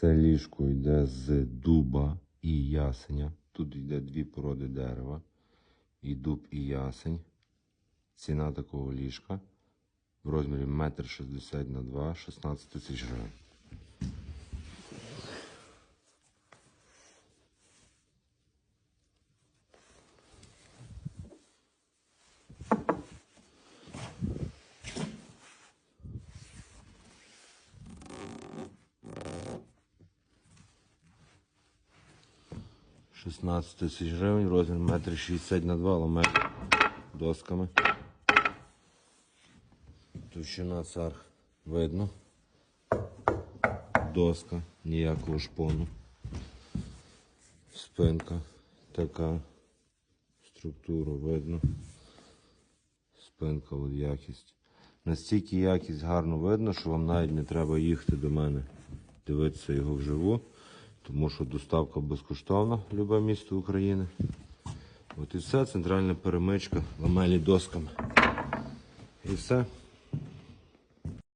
Це ліжко йде з дуба і ясеня. Тут йде дві породи дерева. І дуб, і ясень. Ціна такого ліжка в розмірі 1,60 м на 2 16 тисяч гривень. Шістнадцять тисяч гривень, розмір метр шістдесят на два, ламель досками. Товщина царх видно. Доска, ніякого шпону. Спинка така. Структуру видно. Спинка от якість. Настільки якість гарно видно, що вам навіть не треба їхати до мене дивитися його вживу, тому що доставка безкоштовна любе місто України. От і все, центральна перемичка, ламелі досками. І все.